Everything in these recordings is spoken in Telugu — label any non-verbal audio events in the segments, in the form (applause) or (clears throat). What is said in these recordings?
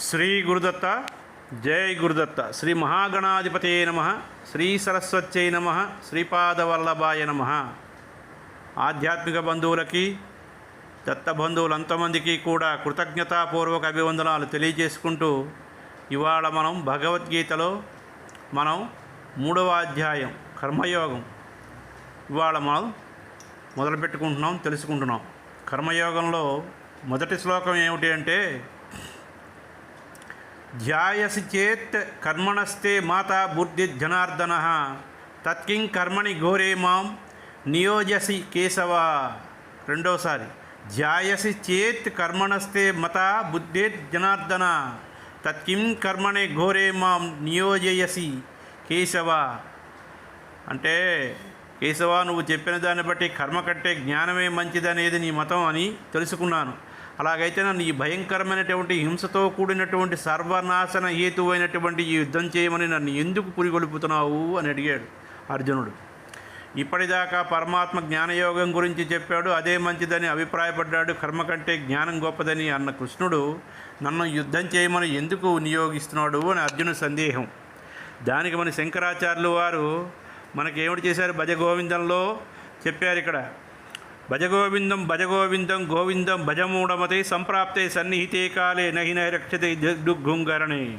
శ్రీ గురుదత్త జై గురుదత్త. శ్రీ మహాగణాధిపతే నమ. శ్రీ సరస్వత్యై నమ. శ్రీపాదవల్లభాయ నమ. ఆధ్యాత్మిక బంధువులకి దత్త బంధువులు అంతమందికి కూడా కృతజ్ఞతాపూర్వక అభివందనాలు తెలియజేసుకుంటూ ఇవాళ మనం భగవద్గీతలో మనం మూడవ అధ్యాయం కర్మయోగం. ఇవాళ మనం మొదలుపెట్టుకుంటున్నాం తెలుసుకుంటున్నాం. కర్మయోగంలో మొదటి శ్లోకం ఏమిటి అంటే ధ్యాయసి చేత్ కర్మణస్తే మాతా బుద్ధి జనార్దన. తత్కిం కర్మణి ఘోరే మాం నియోజసి కేశవ. రెండోసారి ధ్యాయసి చేత్ కర్మణస్తే మత బుద్ధి జనార్దన. తత్కిం కర్మణి ఘోరే మాం నియోజయసి కేశవ. అంటే కేశవ నువ్వు చెప్పిన దాన్ని బట్టి కర్మ కంటే జ్ఞానమే మంచిదనేది నీ మతం అని తెలుసుకున్నాను. అలాగైతే నన్ను ఈ భయంకరమైనటువంటి హింసతో కూడినటువంటి సర్వనాశన హేతువైనటువంటి ఈ యుద్ధం చేయమని నన్ను ఎందుకు పురిగొలుపుతున్నావు అని అడిగాడు అర్జునుడు. ఇప్పటిదాకా పరమాత్మ జ్ఞానయోగం గురించి చెప్పాడు అదే మంచిదని అభిప్రాయపడ్డాడు కర్మ కంటే జ్ఞానం గొప్పదని అన్న కృష్ణుడు నన్ను యుద్ధం చేయమని ఎందుకు వినియోగిస్తున్నాడు అని అర్జును సందేహం. దానికి మన శంకరాచార్యులు వారు మనకేమిటి చేశారు? భజ గోవిందంలో చెప్పారు ఇక్కడ భజగోవిందం భజగోవిందం గోవిందం భజమూఢమతే సంప్రాప్తే సన్నిహితే కాలే నహి నైరక్షతే దుగ్గుంగరణే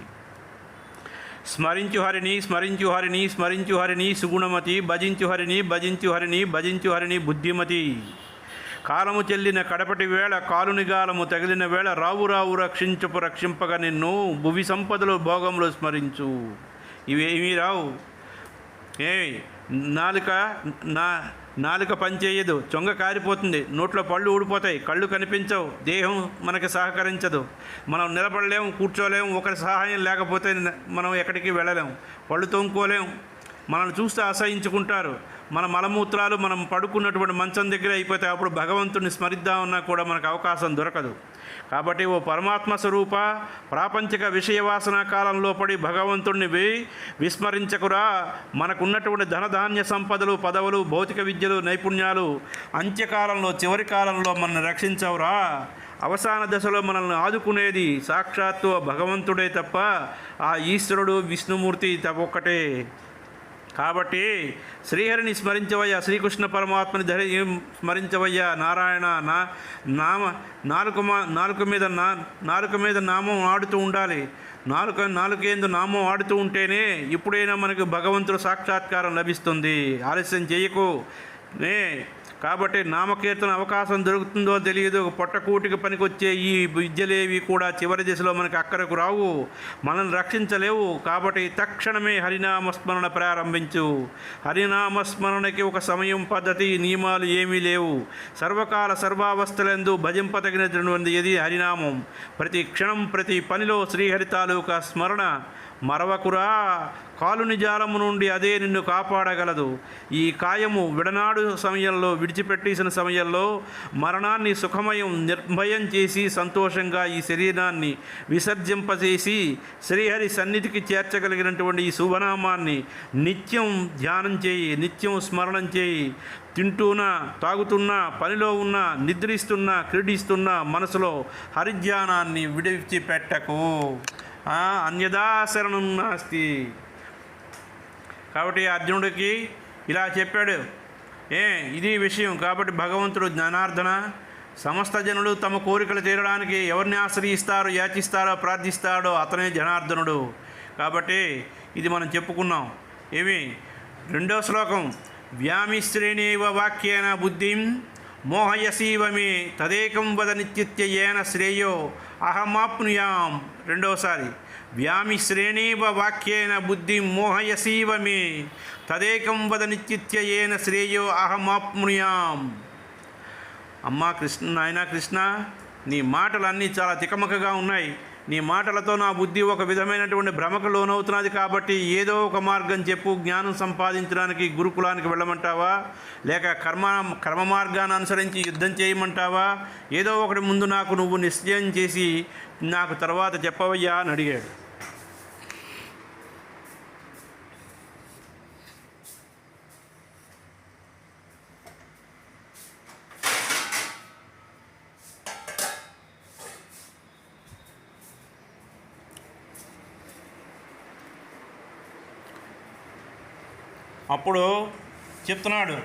స్మరించు హరిని స్మరించు హరిని స్మరించు హరిని సుగుణమతి భజించు హరిని భజించు హరిని భజించు హరిని బుద్ధిమతి. కాలము చెల్లిన కడపటి వేళ కాలునిగాలము తగిలిన వేళ రావు రావు రక్షించపు రక్షింపగా నిన్ను భువి సంపదలు భోగములు స్మరించు. ఇవేమీ రావు. ఏ నాలుక నా నాలుక పనిచేయదు చొంగ కారిపోతుంది నోట్లో పళ్ళు ఊడిపోతాయి కళ్ళు కనిపించవు దేహం మనకి సహకరించదు. మనం నిలబడలేము కూర్చోలేము ఒకరి సహాయం లేకపోతే మనం ఎక్కడికి వెళ్ళలేము పళ్ళు తోముకోలేము మనల్ని చూస్తే అసహించుకుంటారు. మన మలమూత్రాలు మనం పడుకున్నటువంటి మంచం దగ్గర అయిపోతే అప్పుడు భగవంతుడిని స్మరిద్దామన్నా కూడా మనకు అవకాశం దొరకదు. కాబట్టి ఓ పరమాత్మ స్వరూప ప్రాపంచిక విషయవాసన కాలంలో పడి భగవంతుణ్ణి విస్మరించకురా. మనకున్నటువంటి ధనధాన్య సంపదలు పదవులు భౌతిక విద్యలు నైపుణ్యాలు అంత్యకాలంలో చివరి కాలంలో మనల్ని రక్షించవురా. అవసాన దశలో మనల్ని ఆదుకునేది సాక్షాత్తు భగవంతుడే తప్ప ఆ ఈశ్వరుడు విష్ణుమూర్తి తప్ప ఒక్కటే. కాబట్టి శ్రీహరిని స్మరించవయ్యా శ్రీకృష్ణ పరమాత్మని ధరి స్మరించవయ్యా నారాయణ నా నామ నాలుక మా- నాలుక మీద నా నాలుక మీద నామం ఆడుతూ ఉండాలి. నాలుక నాలుకేందు నామం ఆడుతూ ఉంటేనే ఇప్పుడైనా మనకు భగవంతుడు సాక్షాత్కారం లభిస్తుంది. ఆలస్యం చేయకు. నే కాబట్టి నామకీర్తన అవకాశం దొరుకుతుందో తెలియదు. పొట్టకూటికి పనికొచ్చే ఈ విద్యలేవి కూడా చివరి దశలో మనకి అక్కడకు రావు. మనల్ని రక్షించలేవు. కాబట్టి తక్షణమే హరినామస్మరణ ప్రారంభించు. హరినామస్మరణకి ఒక సమయం పద్ధతి నియమాలు ఏమీ లేవు. సర్వకాల సర్వావస్థలందు భజింపదగినటువంటి ఇది హరినామం. ప్రతి క్షణం ప్రతి పనిలో శ్రీహరి తాలూకా స్మరణ. మరవకురా కాలుని జాలము నుండి అదే నిన్ను కాపాడగలదు. ఈ కాయము విడనాడు సమయంలో విడిచిపెట్టేసిన సమయంలో మరణాన్ని సుఖమయం నిర్భయం చేసి సంతోషంగా ఈ శరీరాన్ని విసర్జింపజేసి శ్రీహరి సన్నిధికి చేర్చగలిగినటువంటి ఈ శుభనామాన్ని నిత్యం ధ్యానం చేయి నిత్యం స్మరణం చేయి. తింటూనా తాగుతున్నా పనిలో ఉన్నా నిద్రిస్తున్నా క్రీడిస్తున్నా మనసులో హరిధ్యానాన్ని విడిచిపెట్టకు. అన్యదా శరణం నాస్తి. కాబట్టి అర్జునుడికి ఇలా చెప్పాడు ఏ ఇది విషయం. కాబట్టి భగవంతుడు జ్ఞానార్థన సమస్త జనులు తమ కోరికలు తీరడానికి ఎవరిని ఆశ్రయిస్తారో యాచిస్తారో ప్రార్థిస్తాడో అతనే జనార్దనుడు. కాబట్టి ఇది మనం చెప్పుకున్నాం. ఏమి? రెండో శ్లోకం వ్యామిశ్రేణేవ వాక్యేన బుద్ధిం మోహయసీవమే తదేకం వద నిత్యత్యయేన శ్రేయో అహమాప్నుయాం రెండవసారి వ్యామి శ్రేణీవ వాక్యేన బుద్ధి మోహయసీవ మే తదేకం వద నిత్యత్యయేన శ్రేయో అహమాప్నుయాం. అమ్మా కృష్ణ నాయన కృష్ణ నీ మాటలన్నీ చాలా తికమకగా ఉన్నాయి. నీ మాటలతో నా బుద్ధి ఒక విధమైనటువంటి భ్రమకు లోనవుతున్నది కాబట్టి ఏదో ఒక మార్గం చెప్పు జ్ఞానం సంపాదించడానికి గురుకులానికి వెళ్ళమంటావా? లేక కర్మ కర్మ మార్గాన్ని అనుసరించి యుద్ధం చేయమంటావా? ఏదో ఒకటి ముందు నాకు నువ్వు నిశ్చయం చేసి నాకు తర్వాత చెప్పవయ్యా అని అడిగాడు. అప్పుడు చెప్తున్నాడు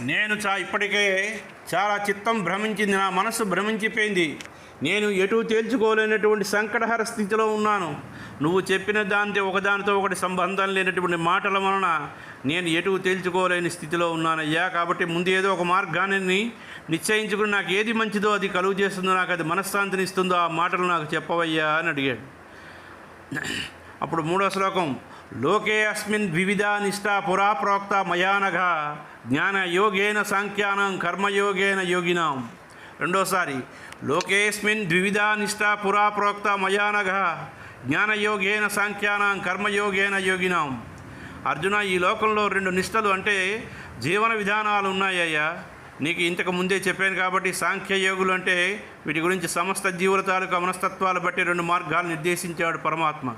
నేను చా ఇప్పటికే చాలా చిత్తం భ్రమించింది నా మనసు భ్రమించిపోయింది. నేను ఎటు తేల్చుకోలేనటువంటి సంకటహర స్థితిలో ఉన్నాను. నువ్వు చెప్పిన దానితో ఒకదానితో ఒకటి సంబంధం లేనటువంటి మాటల వలన నేను ఎటు తేల్చుకోలేని స్థితిలో ఉన్నానయ్యా. కాబట్టి ముందు ఏదో ఒక మార్గాన్ని నిశ్చయించుకుని నాకు ఏది మంచిదో అది కలుగు చేస్తుందో నాకు అది మనశ్శాంతిని ఇస్తుందో ఆ మాటలు నాకు చెప్పవయ్యా అని అడిగాడు. అప్పుడు మూడో శ్లోకం లోకే అస్మిన్ వివిధ నిష్టా పురా ప్రోక్త మయానఘ జ్ఞానయోగేన సాంఖ్యానం కర్మయోగేన యోగినాం రెండోసారి లోకేస్మిన్ ద్వివిధ నిష్టా పురా ప్రోక్త మయానఘ జ్ఞానయోగేన సాంఖ్యానం కర్మయోగేన యోగినాం అర్జున ఈ లోకంలో రెండు నిష్టలు అంటే జీవన విధానాలు ఉన్నాయ్యా. నీకు ఇంతకు ముందే చెప్పాను కాబట్టి సాంఖ్యయోగులు అంటే వీటి గురించి సమస్త జీవుల తాలూకా మనస్తత్వాలు బట్టి రెండు మార్గాలు నిర్దేశించాడు పరమాత్మ.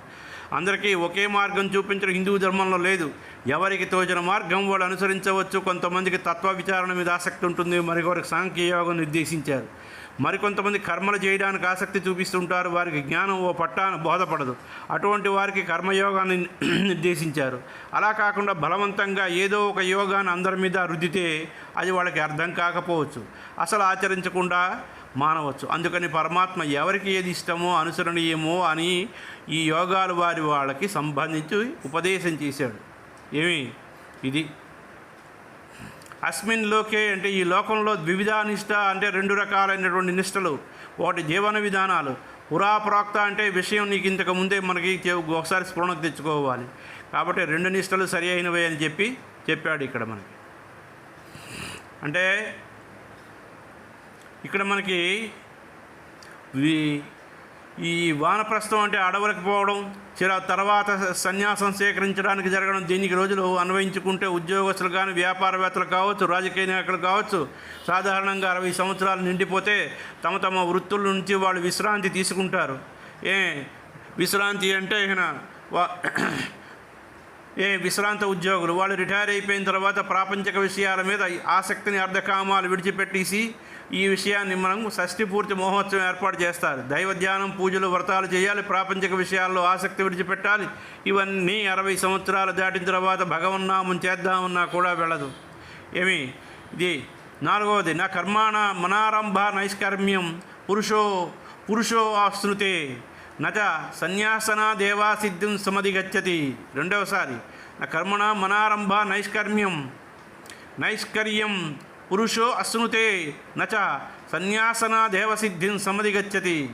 అందరికీ ఒకే మార్గం చూపించడం హిందూ ధర్మంలో లేదు. ఎవరికి తోచిన మార్గం వాళ్ళు అనుసరించవచ్చు. కొంతమందికి తత్వ విచారణ మీద ఆసక్తి ఉంటుంది. మరికొకరికి సాంఖ్య యోగం నిర్దేశించారు. మరికొంతమంది కర్మలు చేయడానికి ఆసక్తి చూపిస్తుంటారు. వారికి జ్ఞానం ఓ పట్టాన బోధపడదు. అటువంటి వారికి కర్మయోగాన్ని (clears throat) నిర్దేశించారు. అలా కాకుండా బలవంతంగా ఏదో ఒక యోగాన్ని అందరి మీద రుద్దితే అది వాళ్ళకి అర్థం కాకపోవచ్చు. అసలు ఆచరించకుండా మానవచ్చు. అందుకని పరమాత్మ ఎవరికి ఏది ఇష్టమో అనుసరణీయమో అని ఈ యోగాలు వారి వాళ్ళకి సంబంధించి ఉపదేశం చేశాడు. ఏమి? ఇది. అస్మిన్ లోకే అంటే ఈ లోకంలో ద్వివిధ అంటే రెండు రకాలైనటువంటి నిష్టలు. ఒకటి జీవన విధానాలు. పురాప్రోక్త అంటే విషయం నీకు ఇంతకు ముందే మనకి ఒకసారి స్ఫురణకు తెచ్చుకోవాలి. కాబట్టి రెండు నిష్టలు సరి అయినవే అని చెప్పి చెప్పాడు ఇక్కడ మనకి. అంటే ఇక్కడ మనకి ఈ- వానప్రస్థం అంటే అడవులకు పోవడం చిర తర్వాత సన్యాసం స్వీకరించడానికి జరగడం దీనికి రోజులు అన్వయించుకుంటే ఉద్యోగస్తులు కానీ వ్యాపారవేత్తలు కావచ్చు రాజకీయ నాయకులు కావచ్చు సాధారణంగా అరవై సంవత్సరాలు నిండిపోతే తమ తమ వృత్తుల నుంచి వాళ్ళు విశ్రాంతి తీసుకుంటారు. ఏ? విశ్రాంతి అంటే ఈయన వా- ఏ విశ్రాంత ఉద్యోగులు? వాళ్ళు రిటైర్ అయిపోయిన తర్వాత ప్రాపంచిక విషయాల మీద ఆసక్తిని అర్ధకామాలు విడిచిపెట్టేసి ఈ విషయాన్ని మనం షష్ఠి పూర్తి మహోత్సవం ఏర్పాటు చేస్తారు. దైవ ధ్యానం పూజలు వ్రతాలు చేయాలి. ప్రాపంచిక విషయాల్లో ఆసక్తి విడిచిపెట్టాలి. ఇవన్నీ అరవై సంవత్సరాలు దాటిన తర్వాత భగవన్నామం చేద్దామన్నా కూడా వెళ్ళదు. ఏమి? ఇది నాలుగవది. నా కర్మాణ మనారంభ నైష్కర్మ్యం పురుషో పురుషో ఆశ్నుతే. నచ సన్యాసన దేవాసిద్ధిం సమధిగచ్చతి రెండవసారి నా కర్మణ మనారంభ నైష్కర్మ్యం. నైష్కర్యం పురుషో అశ్నుతే నచ సన్యాసన దేవసిద్ధిం సమధిగచ్చతి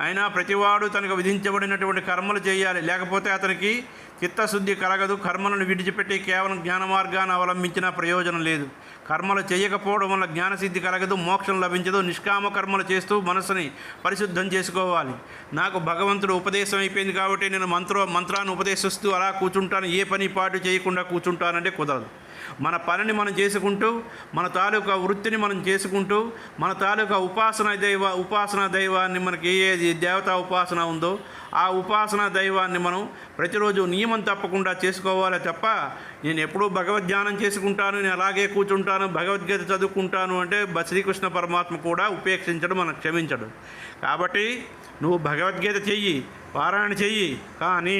అయినా ప్రతివాడు తనకు విధించబడినటువంటి కర్మలు చేయాలి. లేకపోతే అతనికి చిత్తశుద్ధి కలగదు. కర్మలను విడిచిపెట్టి కేవలం జ్ఞాన మార్గాన్ని అవలంబించిన ప్రయోజనం లేదు. కర్మలు చేయకపోవడం వల్ల జ్ఞానసిద్ధి కలగదు మోక్షం లభించదు. నిష్కామ కర్మలు చేస్తూ మనసుని పరిశుద్ధం చేసుకోవాలి. నాకు భగవంతుడు ఉపదేశం అయిపోయింది కాబట్టి నేను మంత్ర మంత్రాన్ని ఉపదేశిస్తూ అలా కూర్చుంటాను. ఏ పని పాటు చేయకుండా కూర్చుంటానంటే కుదరదు. మన పనిని మనం చేసుకుంటూ మన తాలూకా వృత్తిని మనం చేసుకుంటూ మన తాలూకా ఉపాసన దైవ ఉపాసన దైవాన్ని మనకి ఏది దేవతా ఉపాసన ఉందో ఆ ఉపాసన దైవాన్ని మనం ప్రతిరోజు నియమం తప్పకుండా చేసుకోవాలి తప్ప నేను ఎప్పుడూ భగవద్ధ్యానం చేసుకుంటాను నేను అలాగే కూర్చుంటాను భగవద్గీత చదువుకుంటాను అంటే బ- శ్రీకృష్ణ పరమాత్మ కూడా ఉపేక్షించడం మనకు క్షమించడు. కాబట్టి నువ్వు భగవద్గీత చెయ్యి పారాయణ చెయ్యి కానీ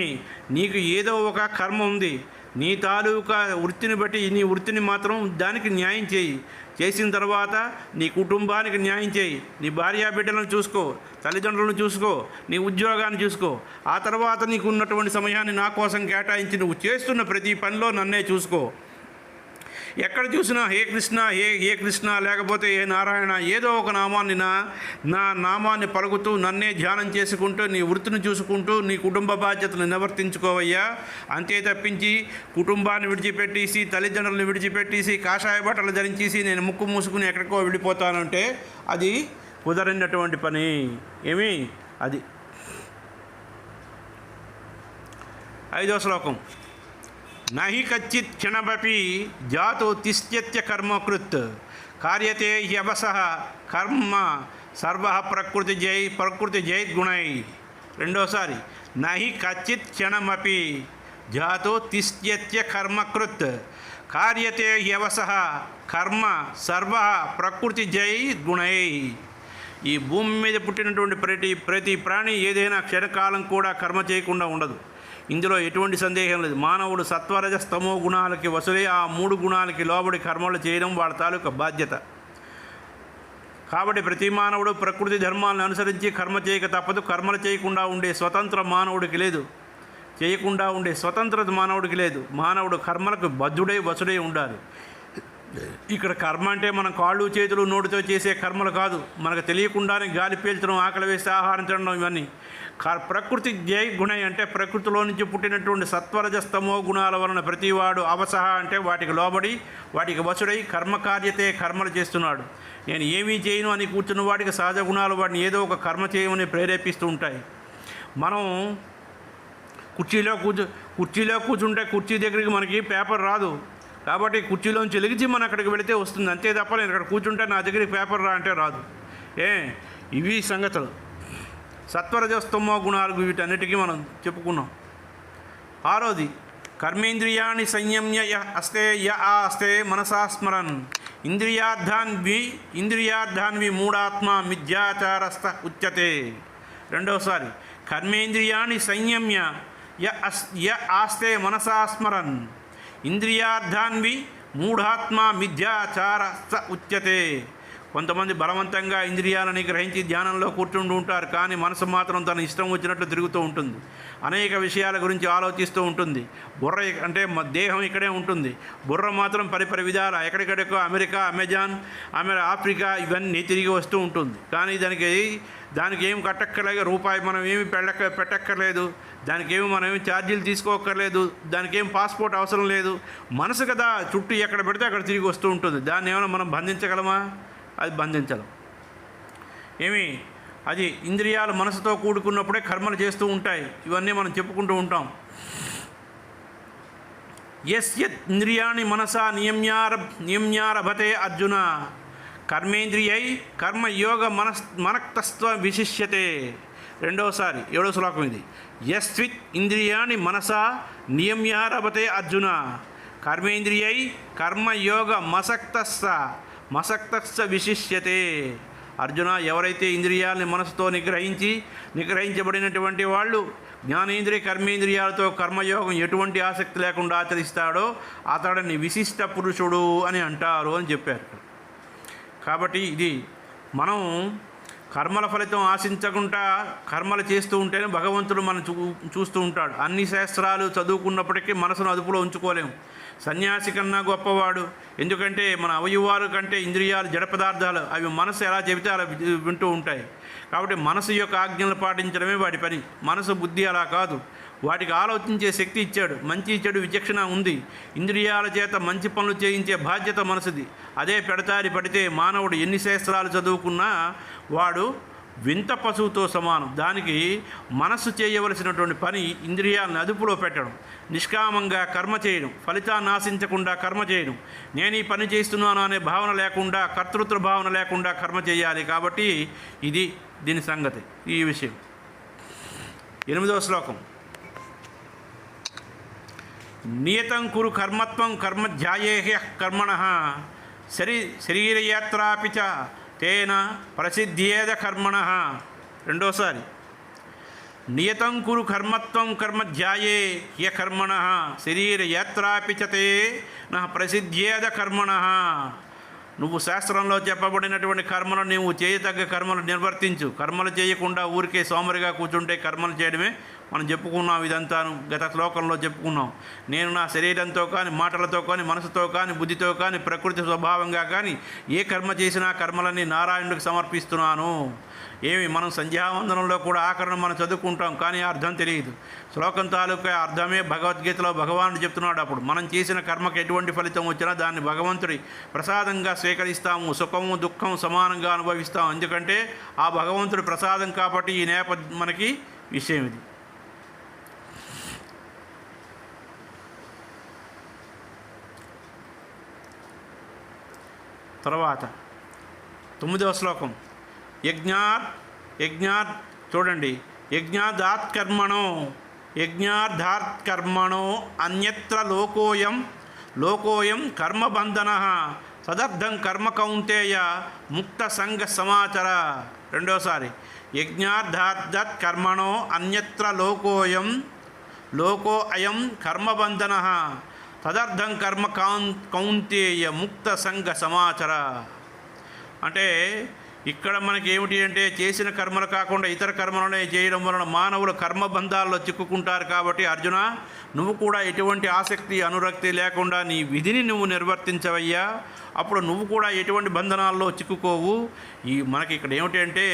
నీకు ఏదో ఒక కర్మ ఉంది నీ తాలూకా వృత్తిని బట్టి నీ వృత్తిని మాత్రం దానికి న్యాయం చేయి. చేసిన తర్వాత నీ కుటుంబానికి న్యాయం చేయి. నీ భార్యా బిడ్డలను చూసుకో తల్లిదండ్రులను చూసుకో నీ ఉద్యోగాన్ని చూసుకో. ఆ తర్వాత నీకు ఉన్నటువంటి సమయాన్ని నా కోసం కేటాయించి నువ్వు చేస్తున్న ప్రతి పనిలో నన్నే చూసుకో. ఎక్కడ చూసినా హే కృష్ణ హే హే కృష్ణ లేకపోతే ఏ నారాయణ ఏదో ఒక నామాన్ని నా నా నామాన్ని పలుకుతూ నన్నే ధ్యానం చేసుకుంటూ నీ వృత్తిని చూసుకుంటూ నీ కుటుంబ బాధ్యతలు నివర్తించుకోవయ్యా. అంతే తప్పించి కుటుంబాన్ని విడిచిపెట్టేసి తల్లిదండ్రులను విడిచిపెట్టేసి కాషాయ బట్టలు ధరించేసి నేను ముక్కు మూసుకుని ఎక్కడికో వెళ్ళిపోతానంటే అది కుదరినటువంటి పని. ఏమి? అది. ఐదో శ్లోకం. నహి కచ్చిత్ క్షణమపి జాతో తిష్ట్య కర్మకృత్. కార్యతే హ్యవస కర్మ సర్వ ప్రకృతి జై ప్రకృతి జైద్గుణై రెండోసారి నహి కచ్చిత్ క్షణమపి జాతో తిష్ట్య కర్మకృత్. కార్యతే హ్యవస కర్మ సర్వ ప్రకృతి జై గుణై. ఈ భూమి మీద పుట్టినటువంటి ప్రతి ప్రతి ప్రాణి ఏదైనా క్షణకాలం కూడా కర్మ చేయకుండా ఉండదు. ఇందులో ఎటువంటి సందేహం లేదు. మానవుడు సత్వరజ స్తమో గుణాలకి వసులే ఆ మూడు గుణాలకి లోబడి కర్మలు చేయడం వాళ్ళ తాలూకా బాధ్యత. కాబట్టి ప్రతి మానవుడు ప్రకృతి ధర్మాలను అనుసరించి కర్మ చేయక తప్పదు. కర్మలు చేయకుండా ఉండే స్వతంత్ర మానవుడికి లేదు. చేయకుండా ఉండే స్వతంత్రత మానవుడికి లేదు. మానవుడు కర్మలకు బద్ధుడై వసుడై ఉండాలి. ఇక్కడ కర్మ అంటే మనం కాళ్ళు చేతులు నోటితో చేసే కర్మలు కాదు. మనకు తెలియకుండానే గాలి పీల్చడం ఆకలి వేసి ఆహారం తినడం ఇవన్నీ. క- ప్రకృతి జై గుణై అంటే ప్రకృతిలో నుంచి పుట్టినటువంటి సత్వరజస్తమో గుణాల వలన ప్రతివాడు అవసహ అంటే వాటికి లోబడి వాటికి వసుడై కర్మకార్యతే కర్మలు చేస్తున్నాడు. నేను ఏమీ చేయను అని కూర్చున్న వాడికి సహజ గుణాలు వాడిని ఏదో ఒక కర్మ చేయమని ప్రేరేపిస్తూ ఉంటాయి. మనం కుర్చీలో కూర్చు కుర్చీలో కూర్చుంటే కుర్చీ దగ్గరికి మనకి పేపర్ రాదు. కాబట్టి కుర్చీలోంచి వెలిగించి మనం అక్కడికి వెళితే వస్తుంది. అంతే తప్ప నేను ఇక్కడ కూర్చుంటే నా దగ్గరికి పేపర్ రా అంటే రాదు. ఏ? ఇవి సంగతులు. సత్వరజస్తమో గుణాలు వీటన్నిటికీ మనం చెప్పుకున్నాం. ఆరోది కర్మేంద్రియాన్ని సంయమ్య య అస్తే య ఆ అస్తే మనసా స్మరన్. ఇంద్రియార్థాన్వి ఇంద్రియార్థాన్వి మూఢాత్మ మిథ్యాచారస్థ ఉచ్యతే. రెండవసారి కర్మేంద్రియాన్ని సంయమ్య య అస్ య ఆస్తే మనసా స్మరన్. ఇంద్రియార్థాన్వి మూఢాత్మ మిథ్యాచారస్థ ఉచ్యతే. కొంతమంది బలవంతంగా ఇంద్రియాలని గ్రహించి ధ్యానంలో కూర్చుంటూ ఉంటారు కానీ మనసు మాత్రం తన ఇష్టం వచ్చినట్లు తిరుగుతూ ఉంటుంది. అనేక విషయాల గురించి ఆలోచిస్తూ ఉంటుంది. బుర్ర అంటే దేహం ఇక్కడే ఉంటుంది. బుర్ర మాత్రం పరిపరి విధాల ఎక్కడికెక్కడికో అమెరికా అమెజాన్ అమెరి ఆఫ్రికా ఇవన్నీ తిరిగి వస్తూ ఉంటుంది. కానీ దానికి దానికి ఏం కట్టక్కర్లేదు రూపాయి మనం ఏమి పెట్టక్క పెట్టక్కర్లేదు దానికి ఏమి మనం ఏమి ఛార్జీలు తీసుకోక్కర్లేదు దానికి ఏం పాస్పోర్ట్ అవసరం లేదు. మనసు కదా చుట్టూ ఎక్కడ పెడితే అక్కడ తిరిగి వస్తూ ఉంటుంది. దాన్ని ఏమైనా మనం బంధించగలమా? అది బంధించలేం. ఏమి? అది ఇంద్రియాలు మనసుతో కూడుకున్నప్పుడే కర్మలు చేస్తూ ఉంటాయి. ఇవన్నీ మనం చెప్పుకుంటూ ఉంటాం. ఎస్ యత్ ఇంద్రియాణి మనసా నియమ్యార నియమ్యారభతే అర్జున. కర్మేంద్రియై కర్మయోగ మనస్ మనక్తస్వ విశిష్యతే. రెండవసారి ఏడో శ్లోకం ఇది. యస్విత్ ఇంద్రియాణి మనసా నియమ్యారభతే అర్జున. కర్మేంద్రియై కర్మయోగ మసక్తస్స మసక్తస్స విశిష్యతే. అర్జున ఎవరైతే ఇంద్రియాలని మనసుతో నిగ్రహించి నిగ్రహించబడినటువంటి వాళ్ళు జ్ఞానేంద్రియ కర్మేంద్రియాలతో కర్మయోగం ఎటువంటి ఆసక్తి లేకుండా ఆచరిస్తాడో అతడిని విశిష్ట పురుషుడు అని అంటారు అని చెప్పారు కాబట్టి ఇది మనం కర్మల ఫలితం ఆశించకుండా కర్మలు చేస్తూ ఉంటేనే భగవంతుడు మనం చూ చూస్తూ ఉంటాడు. అన్ని శాస్త్రాలు చదువుకున్నప్పటికీ మనసును అదుపులో ఉంచుకోలేము. సన్యాసి కన్నా గొప్పవాడు. ఎందుకంటే మన అవయవాలు కంటే ఇంద్రియాలు జడ పదార్థాలు అవి మనసు ఎలా చెబితే అలా వింటూ ఉంటాయి. కాబట్టి మనసు యొక్క ఆజ్ఞలు పాటించడమే వాడి పని. మనసు బుద్ధి అలా కాదు. వాటికి ఆలోచించే శక్తి ఇచ్చాడు. మంచి చెడు విచక్షణ ఉంది. ఇంద్రియాల చేత మంచి పనులు చేయించే బాధ్యత మనసుది. అదే పెడతారి పడితే మానవుడు ఎన్ని శాస్త్రాలు చదువుకున్నా వాడు వింత పశువుతో సమానం. దానికి మనస్సు చేయవలసినటువంటి పని ఇంద్రియాలను అదుపులో పెట్టడం. నిష్కామంగా కర్మ చేయడం. ఫలితాన్ని ఆశించకుండా కర్మ చేయడం. నేను ఈ పని చేస్తున్నాను అనే భావన లేకుండా కర్తృత్వ భావన లేకుండా కర్మ చేయాలి కాబట్టి ఇది దీని సంగతి ఈ విషయం. ఎనిమిదవ శ్లోకం. నియతం కురు కర్మత్వం కర్మధ్యాయే కర్మణ. శరీ శరీరయాత్రాపి చ తేన ప్రసిద్ధ్యేద కర్మణ. రెండోసారి. నియతం కురు కర్మత్వం కర్మధ్యాయే య కర్మణ. శరీరయాత్రాపి చ తే నా ప్రసిద్ధ్యేద కర్మణ. నువ్వు శాస్త్రంలో చెప్పబడినటువంటి కర్మలు నీవు చేయతగ్గ కర్మలు నిర్వర్తించు. కర్మలు చేయకుండా ఊరికే సోమరిగా కూర్చుంటే కర్మలు చేయడమే మనం చెప్పుకున్నాం ఇదంతాను గత శ్లోకంలో చెప్పుకున్నాం. నేను నా శరీరంతో కానీ మాటలతో కానీ మనసుతో కానీ బుద్ధితో కానీ ప్రకృతి స్వభావంగా కానీ ఏ కర్మ చేసినా కర్మలన్నీ నారాయణుడికి సమర్పిస్తున్నాను. ఏమి మనం సంధ్యావందనంలో కూడా ఆకరణ మనం చదువుకుంటాం కానీ అర్థం తెలియదు. శ్లోకం తాలూకా అర్థమే భగవద్గీతలో భగవానుడు చెప్తున్నాడు అప్పుడు. మనం చేసిన కర్మకు ఎటువంటి ఫలితం వచ్చినా దాన్ని భగవంతుడి ప్రసాదంగా స్వీకరిస్తాము సుఖము దుఃఖం సమానంగా అనుభవిస్తాం. ఎందుకంటే ఆ భగవంతుడి ప్రసాదం కాబట్టి ఈ నేపథ్యం మనకి విషయం ఇది. తర్వాత తొమ్మిదవ శ్లోకం. యజ్ఞాత్ యజ్ఞాత్ చూడండి. యజ్ఞాదాత్ కర్మణో యజ్ఞార్థాత్ కర్మణో అన్యత్ర లోకోయం లోకోయం కర్మబంధన తదర్థం కర్మ కౌంతేయ ముక్త సంఘ సమాచార. రెండోసారి. యజ్ఞార్థాత్ కర్మణో అన్యత్ర లోకోయం లోకో అయం కర్మబంధన తదర్థం కర్మ కాన్ కౌంతేయ ముక్త సంఘ సమాచార. అంటే ఇక్కడ మనకి ఏమిటి అంటే చేసిన కర్మలు కాకుండా ఇతర కర్మలనే చేయడం వలన మానవులు కర్మబంధాల్లో చిక్కుకుంటారు కాబట్టి అర్జున నువ్వు కూడా ఎటువంటి ఆసక్తి అనురక్తి లేకుండా నీ విధిని నువ్వు నిర్వర్తించవయ్యా. అప్పుడు నువ్వు కూడా ఎటువంటి బంధనాల్లో చిక్కుకోవు. ఈ మనకి ఇక్కడ ఏమిటి అంటే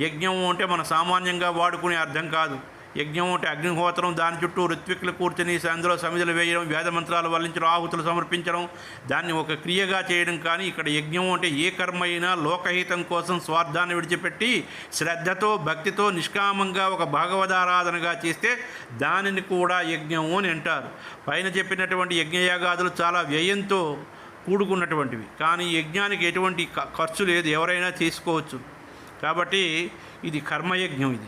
యజ్ఞం అంటే మన సామాన్యంగా వాడుకునే అర్థం కాదు. యజ్ఞం అంటే అగ్నిహోత్రం దాని చుట్టూ ఋత్విక్లు కూర్చొని అందులో సమిధులు వేయడం వేద మంత్రాలు వల్లించడం ఆహుతులు సమర్పించడం దాన్ని ఒక క్రియగా చేయడం కానీ ఇక్కడ యజ్ఞం అంటే ఏ కర్మ అయినా లోకహితం కోసం స్వార్థాన్ని విడిచిపెట్టి శ్రద్ధతో భక్తితో నిష్కామంగా ఒక భగవదారాధనగా చేస్తే దానిని కూడా యజ్ఞము అని అంటారు. పైన చెప్పినటువంటి యజ్ఞయాగాదులు చాలా వ్యయంతో కూడుకున్నటువంటివి. కానీ యజ్ఞానికి ఎటువంటి ఖ- ఖర్చు లేదు. ఎవరైనా చేసుకోవచ్చు కాబట్టి ఇది కర్మయజ్ఞం ఇది.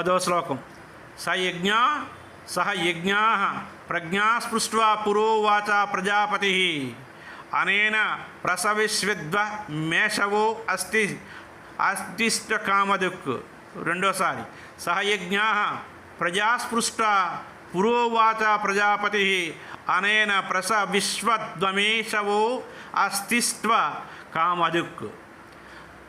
పదవ శ్లోకం. స యజ్ఞ సహ యజ్ఞా ప్రజ్ఞా స్పృష్ట్వా పురోవాచ ప్రజాపతి. అనేన ప్రసవిశ్వద్వ మేషవో అస్తి అస్తిష్ట కామదుక్. రెండోసారి సహయజ్ఞా ప్రజాస్పృష్ట పురోవాచ ప్రజాపతి. అనేన ప్రస విశ్వద్వమేషవో అస్తిష్ట కామదుక్.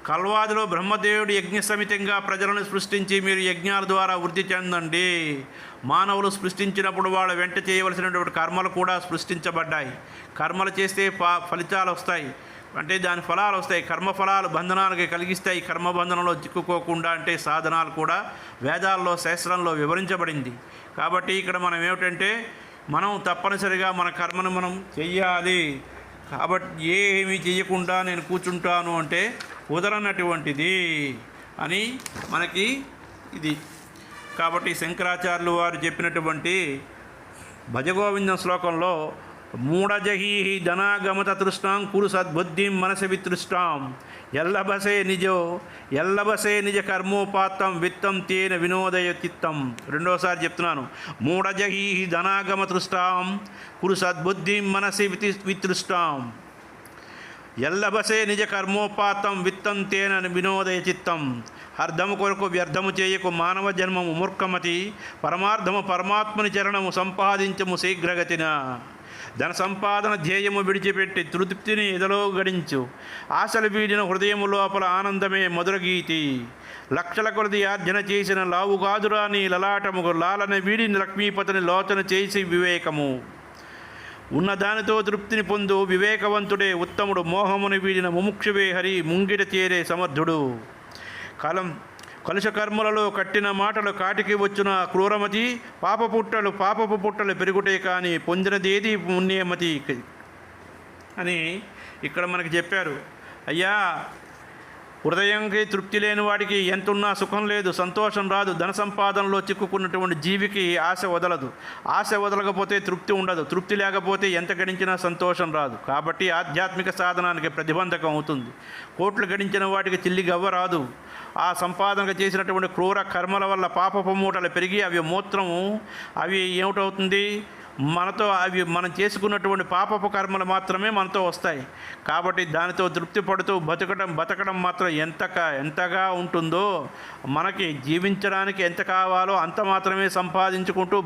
కల్వాదిలో బ్రహ్మదేవుడు యజ్ఞ సమితంగా ప్రజలను సృష్టించి మీరు యజ్ఞాల ద్వారా వృద్ధి చెందండి. మానవులు సృష్టించినప్పుడు వాళ్ళు వెంట చేయవలసినటువంటి కర్మలు కూడా సృష్టించబడ్డాయి. కర్మలు చేస్తే ఫలితాలు వస్తాయి. అంటే దాని ఫలాలు వస్తాయి. కర్మ ఫలాలు కలిగిస్తాయి. కర్మబంధనంలో చిక్కుకోకుండా అంటే సాధనాలు కూడా వేదాల్లో శాస్త్రంలో వివరించబడింది. కాబట్టి ఇక్కడ మనం ఏమిటంటే మనం తప్పనిసరిగా మన కర్మను మనం చెయ్యాలి. కాబట్టి ఏమీ చేయకుండా నేను కూర్చుంటాను అంటే కుదరనటువంటిది అని మనకి ఇది. కాబట్టి శంకరాచార్యులు వారు చెప్పినటువంటి భజగోవిందం శ్లోకంలో మూఢజహీ ధనాగమత తృష్ణాం కురు సద్బుద్ధిం మనసి వితృష్టాం. ఎల్లబసే నిజో ఎల్లబసే నిజ కర్మోపాత్తం విత్తం తేన వినోదయ చిత్తం రెండోసారి చెప్తున్నాను. మూఢజహీ ధనాగమ తృష్టాం కురు సద్బుద్ధిం మనసి వితి వితృష్టాం. ఎల్లబసే నిజ కర్మోపాతం విత్తం తేన వినోదయ చిత్తం. అర్ధము కొరకు వ్యర్థము చేయకు మానవ జన్మము మూర్ఖమతి పరమార్థము పరమాత్మని చరణము సంపాదించము శీఘ్రగతిన. ధన సంపాదన ధ్యేయము విడిచిపెట్టి తృప్తిని ఎదలో గడించు. ఆశలు వీడిన హృదయము లోపల ఆనందమే మధురగీతి లక్షల కొలది ఆర్జన చేసిన లావుగాదురాని లలాటము లలాటముకు లాలన వీడిని లక్ష్మీపతిని లోచన చేసి వివేకము. ఉన్నదానితో తృప్తిని పొందు వివేకవంతుడే ఉత్తముడు. మోహముని వీడిన ముముక్షువే హరి ముంగిట చేరే సమర్థుడు. కలం కలుషకర్మలలో కట్టిన మాటలు కాటికి వచ్చిన క్రూరమతి? పాప పుట్టలు పాపపు పుట్టలు పెరుగుటే కానీ పొందినదేది పుణ్యమతి? అని ఇక్కడ మనకి చెప్పారు. అయ్యా హృదయంకి తృప్తి లేని వాడికి ఎంతున్నా సుఖం లేదు సంతోషం రాదు ధన సంపాదనలో చిక్కుకున్నటువంటి జీవికి ఆశ వదలదు. ఆశ వదలకపోతే తృప్తి ఉండదు. తృప్తి లేకపోతే ఎంత గడించినా సంతోషం రాదు. కాబట్టి ఆధ్యాత్మిక సాధనానికి ప్రతిబంధకం అవుతుంది. కోట్లు గడించిన వాటికి చిల్లి గవ్వ రాదు. ఆ సంపాదనకు చేసినటువంటి క్రూర కర్మల వల్ల పాపపు మూటలు పెరిగి అవి మూత్రము అవి ఏమిటవుతుంది? మనతో అవి మనం చేసుకున్నటువంటి పాపపు కర్మలు మాత్రమే మనతో వస్తాయి. కాబట్టి దానితో తృప్తి పడుతూ బతకడం బతకడం మాత్రం ఎంత ఎంతగా ఉంటుందో మనకి జీవించడానికి ఎంత కావాలో అంత మాత్రమే సంపాదించుకుంటూ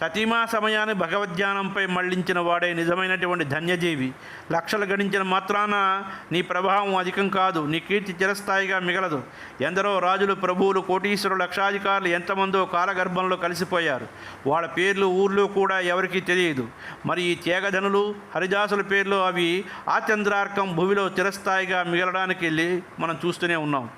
ప్రతిమా సమయాన్ని భగవద్ధ్యానంపై మళ్ళించిన వాడే నిజమైనటువంటి ధన్యజీవి. లక్షలు గణించిన మాత్రాన నీ ప్రభావం అధికం కాదు నీ కీర్తి చిరస్థాయిగా మిగలదు. ఎందరో రాజులు ప్రభువులు కోటీశ్వరులు లక్షాధికారులు ఎంతమందో కాలగర్భంలో కలిసిపోయారు. వాళ్ళ పేర్లు ఊర్లు కూడా ఎవరు ఎవరికీ తెలియదు. మరి ఈ తేగధనులు హరిదాసుల పేర్లు అవి ఆచంద్రార్కం భూమిలో చిరస్థాయిగా మిగలడానికి వెళ్ళి మనం చూస్తూనే ఉన్నాం.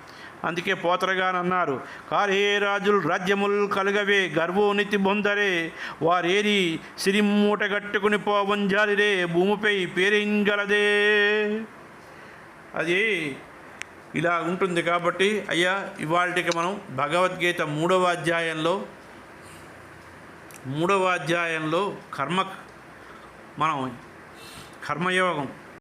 అందుకే పోతరగానన్నారు అన్నారు రాజులు రాజ్యముల్ కలుగవే గర్వోనితి బొందరే వారేరి సిరిమూటగట్టుకుని పోవంజాలిరే భూమిపై పేరింగలదే? అది ఇలా ఉంటుంది కాబట్టి అయ్యా ఇవాళకి మనం భగవద్గీత మూడవ అధ్యాయంలో మూడవ అధ్యాయంలో కర్మ మనం కర్మయోగం